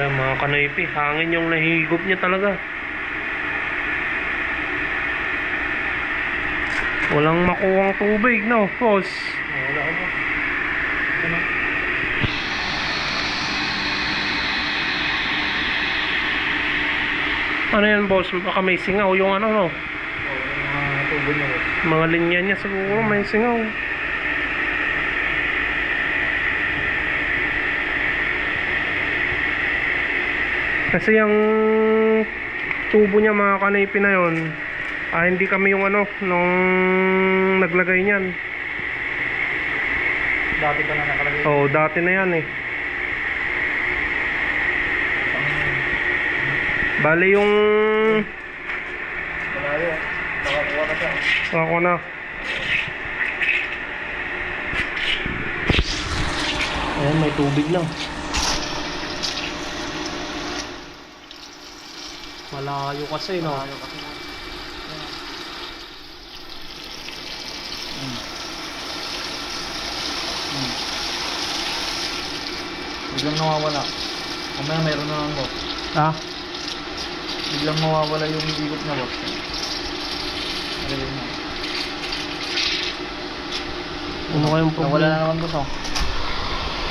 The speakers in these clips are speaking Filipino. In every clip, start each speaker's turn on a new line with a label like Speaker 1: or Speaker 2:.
Speaker 1: Kaya mga kanaypi, hangin yung nahigop niya talaga. Walang makuhang tubig, no, boss?
Speaker 2: Wala ko po. Ano?
Speaker 1: Yan, boss? Baka may singaw yung ano, no?
Speaker 2: Yung mga tubo niya boss.
Speaker 1: Mga linya niya siguro may singaw. Kasi yung tubo niya mga kanaypi na yun, ah, hindi kami yung ano, nung naglagay niyan.
Speaker 2: Dati pa na nakalagay.
Speaker 1: Oo, dati na yan eh. Bali yung...
Speaker 2: Malayo. Nakakuha na siya.
Speaker 1: Ako na. Ayan, may tubig na. Malayo kasi, no?
Speaker 2: Malayo kasi. Hmm. Hmm. Biglang nawawala. Mamaya meron na lang boss.
Speaker 1: Ha?
Speaker 2: Biglang mawawala yung ikot na boss. Ano yun na?
Speaker 1: Ano kayong
Speaker 2: Nawala
Speaker 1: problema?
Speaker 2: na naman boss oh.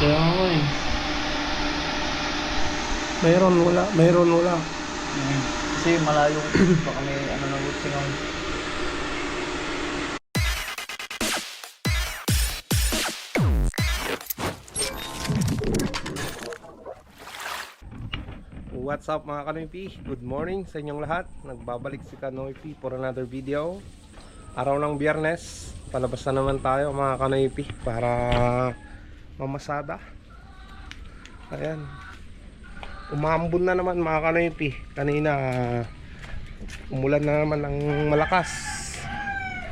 Speaker 1: Kaya nga eh. Mayroon, wala. Mayroon, wala.
Speaker 2: Mm. Kasi malayo. Baka may ano na singaw.
Speaker 1: What's up mga Kanoypi? Good morning sa inyong lahat. Nagbabalik si Kanoypi for another video. Araw ng biyernes, palabas na naman tayo mga Kanoypi para mamasada. Ayan. Umambon na naman mga Kanoypi. Kanina umulan na naman ng malakas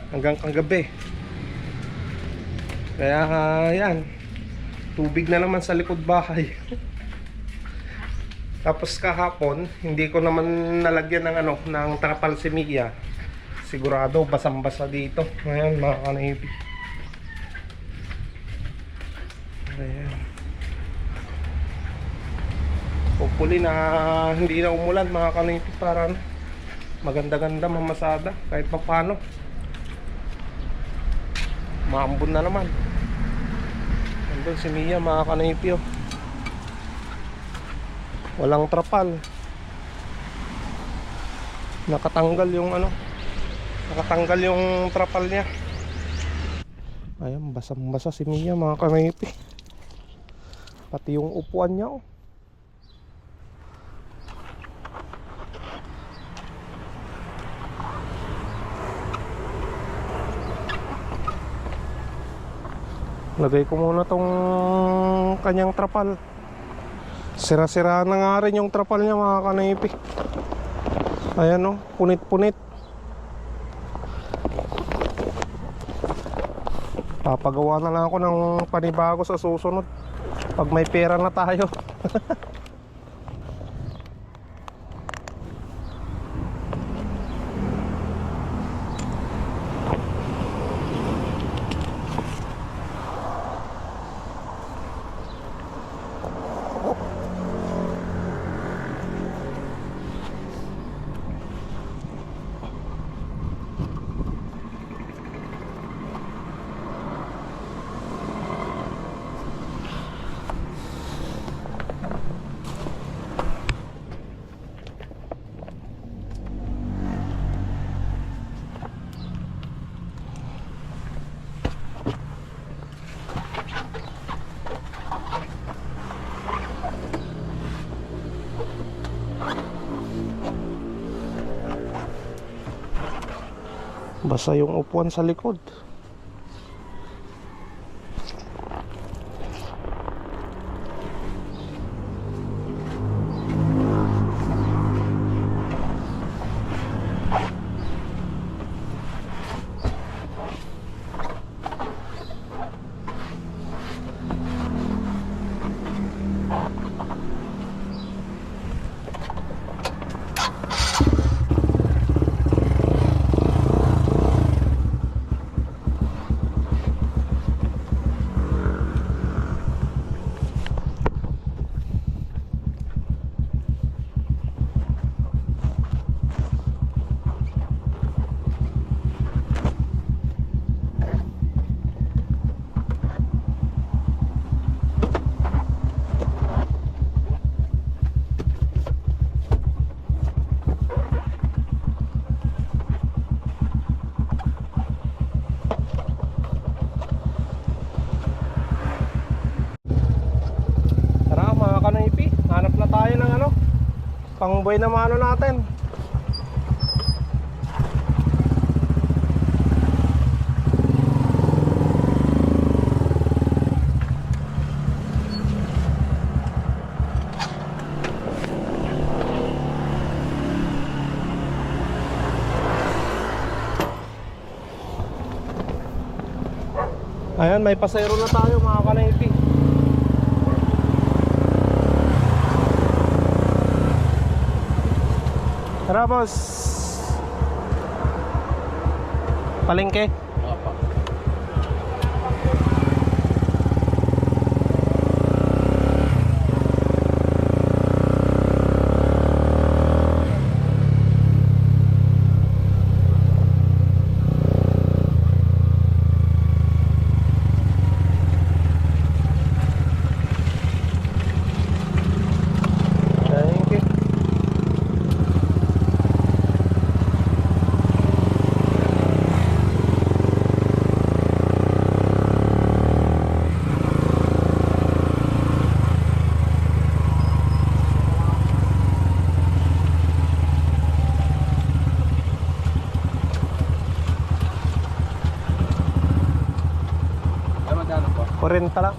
Speaker 1: hanggang kagabi. Kaya yan, tubig na naman sa likod bahay. Tapos kahapon, hindi ko naman nalagyan ng ano, ng trapal si. Sigurado basang-basa dito. Ngayon, mga kanipi. Ayan. Hopefully na hindi na umulan mga kanipi para maganda-ganda mamasada kahit pa paano. Maambon na naman. Nandun si Mia mga kanipi oh. Walang trapal. Nakatanggal yung ano. Nakatanggal yung trapal niya. Ayan, basang-basa si Mia mga kanipi. Pati yung upuan niya oh. Lagay ko muna tong kanyang trapal. Sira-sira na nga rin yung trapal niya mga kanipi. Ayan o, punit-punit. Papagawa na lang ako ng panibago sa susunod. Pag may pera na tayo. Basta yung upuan sa likod. Pangboy na mano natin. Ayan, may pasayro na tayo mga kanaypi. Tara, boss. Palengke.
Speaker 2: Opo.
Speaker 1: Thank you.
Speaker 2: Ay, magkano po?
Speaker 1: 40 lang.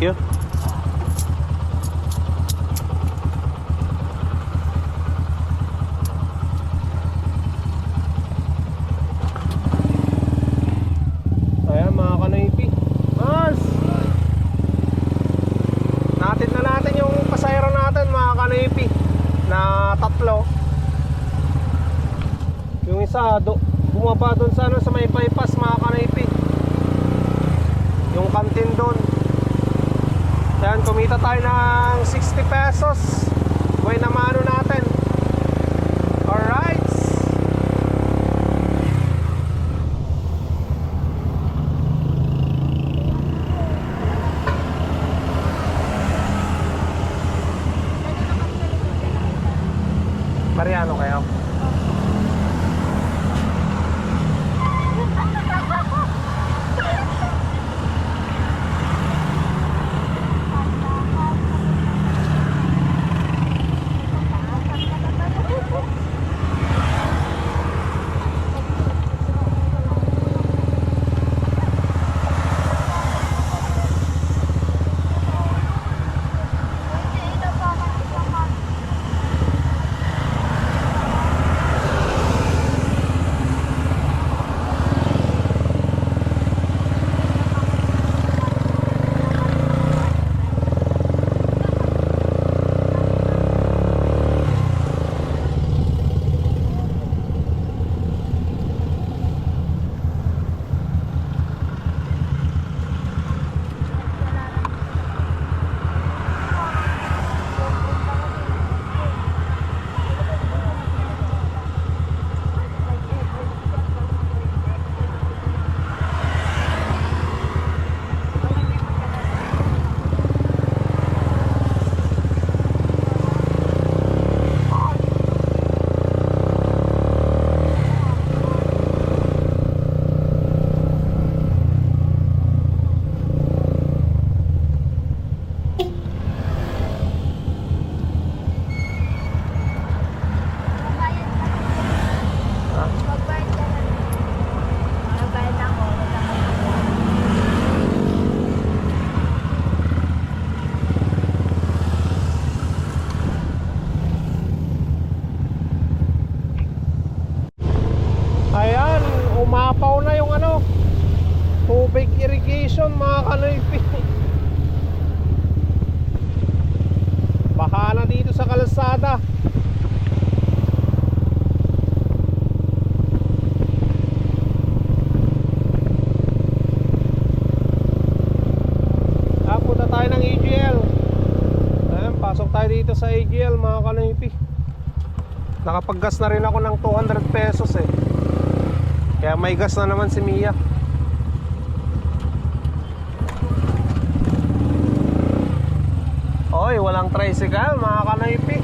Speaker 1: Thank you. Ayan mga kanaypi. Mas! Natin na natin yung pasayro natin mga kanaypi na tatlo. Yung isa do, bumaba doon sa ano sa may bypass mga kanaypi. Yung kantin doon. Yan, kumita tayo ng 60 pesos. Buhay na mano natin. Nakapaggas na rin ako ng 200 pesos eh kaya may gas na naman si Mia. Oy, walang tricycle mga kanaypi.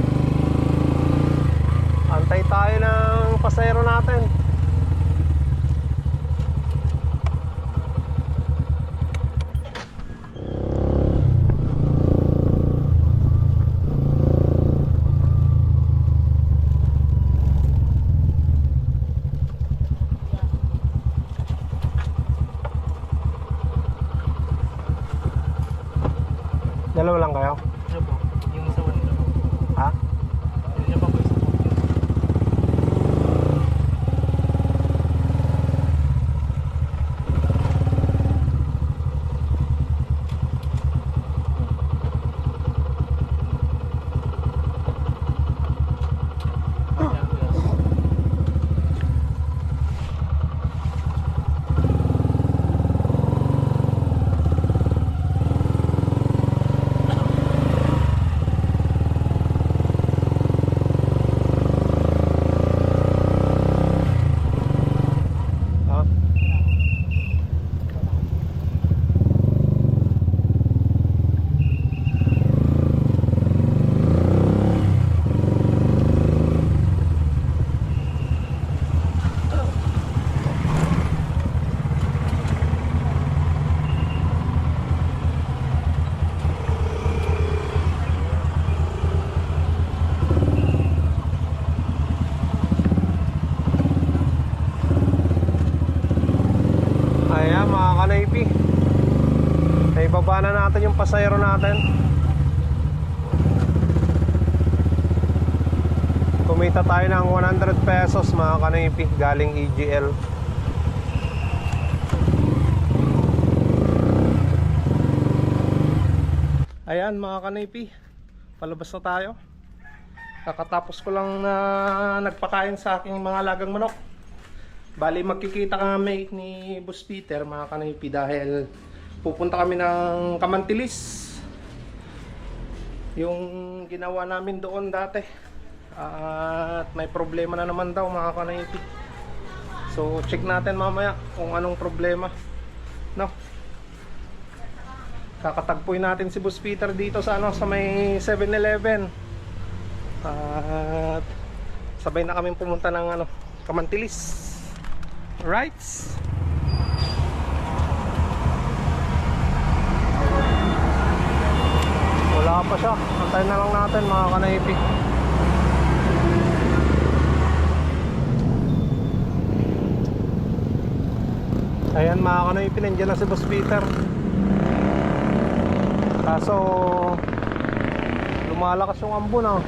Speaker 1: Antay tayo ng pasero natin. Dalawa lang kayo?
Speaker 2: Ano po? Yung sa one
Speaker 1: Ha? Yung pasayro natin. Kumita tayo ng 100 pesos mga kanaypi Galing EGL Ayan mga kanaypi Palabas na tayo. Kakatapos ko lang na nagpakain sa aking mga lagang manok. Bali magkikita kami ni Boss Peter mga kanipi dahil pupunta kami ng Kamantilis. Yung ginawa namin doon dati. At may problema na naman daw mga kanipi. So check natin mamaya kung anong problema. No. Kakatagpuin natin si Boss Peter dito sa ano sa may 7-Eleven. At sabay na kami pumunta ng ano Kamantilis. Rights. Pa siya. Antayin na lang natin mga kanaypi. Ayan mga kanaypi, nandiyan na si Boss Peter. Kaso lumalakas yung ambon ah.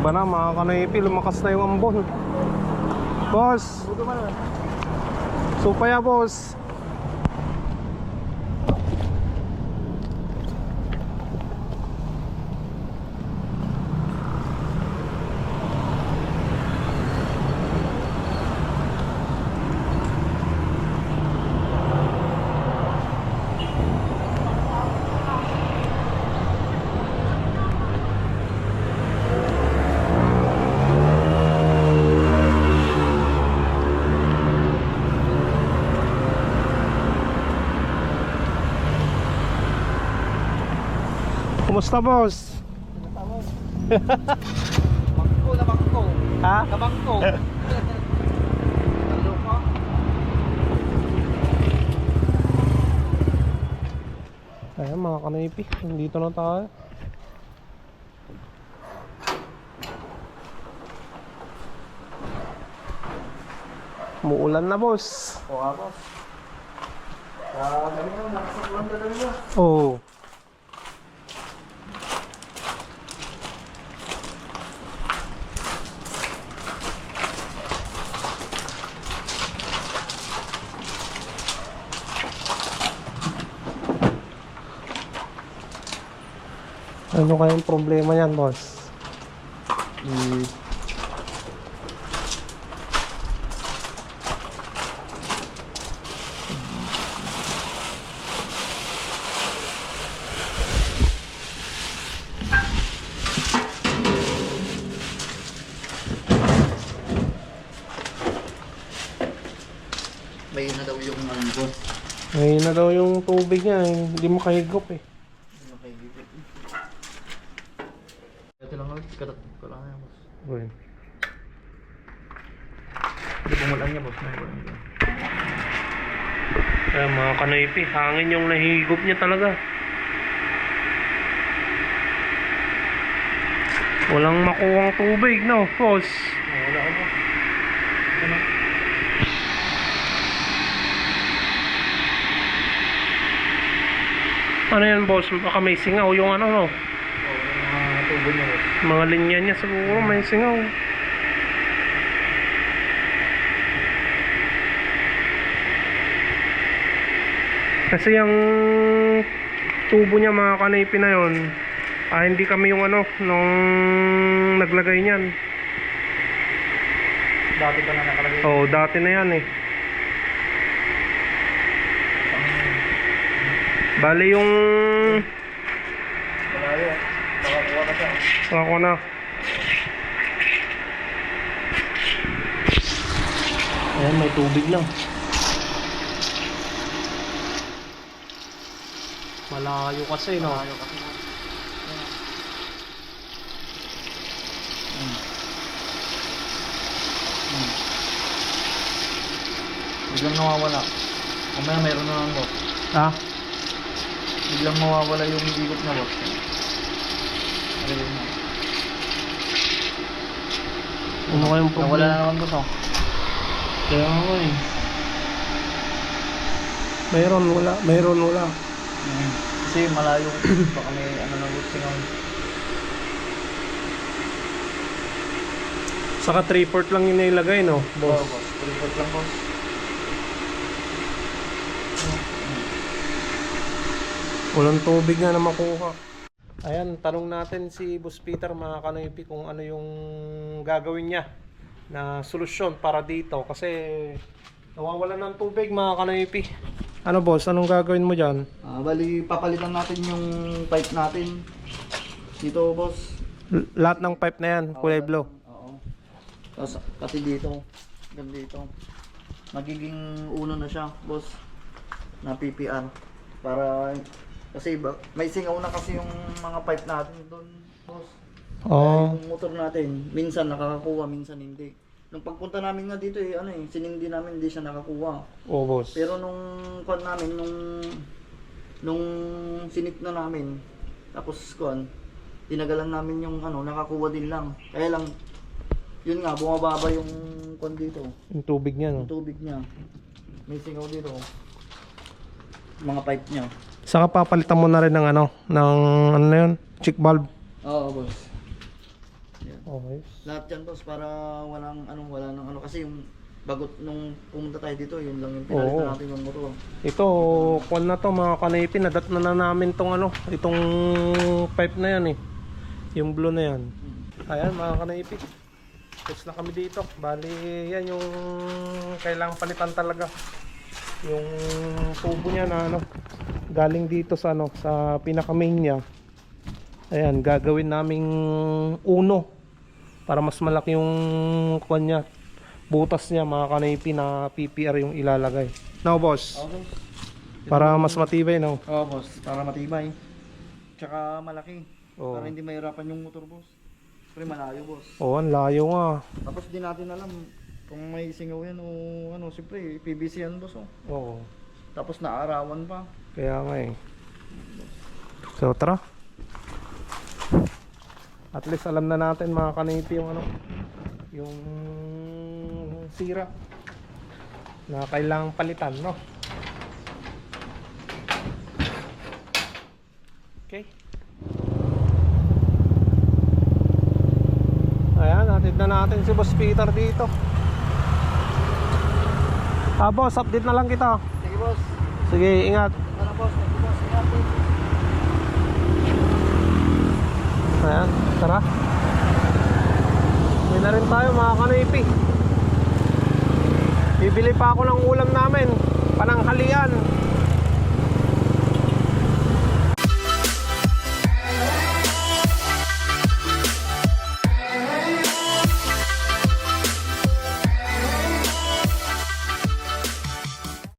Speaker 1: Iba na mga kanaypi, lumakas na yung ambon. Boss! Supaya boss! Kumusta boss?
Speaker 2: Bangko na bangko.
Speaker 1: Ha?
Speaker 2: Kabangko. Ano pa?
Speaker 1: Ayan mga kanaypi, nandito na tayo. Muulan na boss.
Speaker 2: Oo boss. Ah, galing na. Nakasaklan talaga na.
Speaker 1: Oo. Ano kayang problema yan, boss?
Speaker 2: Eh, May na daw yung ano boss.
Speaker 1: Ngayon na daw yung tubig niya, eh. hindi makahigop eh.
Speaker 2: kalat ko lang yan, boss.
Speaker 1: Buhin.
Speaker 2: Hindi pumulan niya, boss. May buhin niya.
Speaker 1: Eh, mga kanoipi, hangin yung nahigop niya talaga. Walang makuhang tubig, no? False.
Speaker 2: Wala ko po. Ano?
Speaker 1: Ano yan, boss? Baka may singaw yung ano, no?
Speaker 2: Mga
Speaker 1: linya niya siguro may singaw. Kasi yung tubo niya mga kanipi na yon, ah, hindi kami yung ano, nung naglagay niyan.
Speaker 2: Dati pa na nakalagay.
Speaker 1: Oo, dati na yan eh. Bali yung...
Speaker 2: Malayo. Nakakuha ka siya.
Speaker 1: Ako na. Ayan, may tubig na. Malayo kasi, no?
Speaker 2: Malayo kasi. Hmm. Hmm. Biglang nawawala. Mamaya meron na lang boss.
Speaker 1: Ha?
Speaker 2: Biglang mawawala yung ikot na boss. Ano yun na?
Speaker 1: Ano kayong
Speaker 2: Nawala
Speaker 1: problema?
Speaker 2: na naman boss oh.
Speaker 1: Kaya nga eh. Mayroon, wala. Mayroon, wala.
Speaker 2: Hmm. Kasi malayo. Baka may ano na boss singaw.
Speaker 1: Saka 3-port lang yung nailagay, no?
Speaker 2: Oo
Speaker 1: Boss.
Speaker 2: boss. Report lang boss.
Speaker 1: Walang tubig nga na makuha. Ayan, tanong natin si Boss Peter mga kanoypi kung ano yung gagawin niya na solusyon para dito kasi nawawalan ng tubig mga kanoypi. Ano boss, anong gagawin mo dyan?
Speaker 2: Ah, bali papalitan natin yung pipe natin. Dito boss.
Speaker 1: L- lahat ng pipe na yan, kulay blue.
Speaker 2: Oo. Tapos pati dito. Hanggang dito. Magiging uno na siya, boss. Na PPR. Para kasi ba, may singaw na kasi yung mga pipe natin doon, boss.
Speaker 1: Oh,
Speaker 2: Yung motor natin, minsan nakakakuha, minsan hindi. Nung pagpunta namin nga dito eh, ano eh, sinindi namin hindi siya nakakuha.
Speaker 1: oh boss.
Speaker 2: Pero nung kon namin, nung nung sinit na namin, tapos kon, tinagalan namin yung ano, nakakuha din lang. Kaya lang, yun nga, bumababa yung kon dito,
Speaker 1: Yung tubig niya, no?
Speaker 2: yung tubig niya. May singaw dito. Mga pipe niya.
Speaker 1: Saka papalitan mo na rin ng ano, ng ano na yun, chick valve.
Speaker 2: Oo, boss. Yan.
Speaker 1: Okay.
Speaker 2: Lahat yan, boss, para walang anong wala nang ano kasi yung bagot nung pumunta tayo dito, yun lang yung pinalitan
Speaker 1: Oo.
Speaker 2: natin yung motor.
Speaker 1: Ito, kwan na to mga kanipi, nadat na na namin tong ano, itong pipe na yan eh. Yung blue na yan. Ayan mga kanipi. Tapos na kami dito. Bali, yan yung kailangang palitan talaga. Yung tubo niya na ano, galing dito sa ano, sa pinaka main niya. Ayan, gagawin naming uno para mas malaki yung kwan niya. Butas niya mga kanipi na PPR yung ilalagay. Now boss,
Speaker 2: Okay.
Speaker 1: para mas matibay no.
Speaker 2: Oo, boss. Para matibay. Tsaka malaki.
Speaker 1: Oo.
Speaker 2: Para hindi mahirapan yung motor, boss. Pero malayo, boss.
Speaker 1: Oo, ang layo nga.
Speaker 2: Tapos di natin alam kung may singaw yan o ano. Siyempre, PVC yan, boss. Oh.
Speaker 1: Oo.
Speaker 2: Tapos naarawan pa.
Speaker 1: Kaya nga eh. So tara. At least alam na natin mga kanipi yung ano, yung sira na kailangang palitan, no? Okay. Ayan, natid na natin si Boss Peter dito. Ah, boss, update na lang kita.
Speaker 2: Sige, boss.
Speaker 1: Sige, ingat.
Speaker 2: Ano, boss? Thank you, boss. Ingat.
Speaker 1: Ayan, tara. Uwi na rin tayo mga kanipi. Bibili pa ako ng ulam namin. Pananghalian.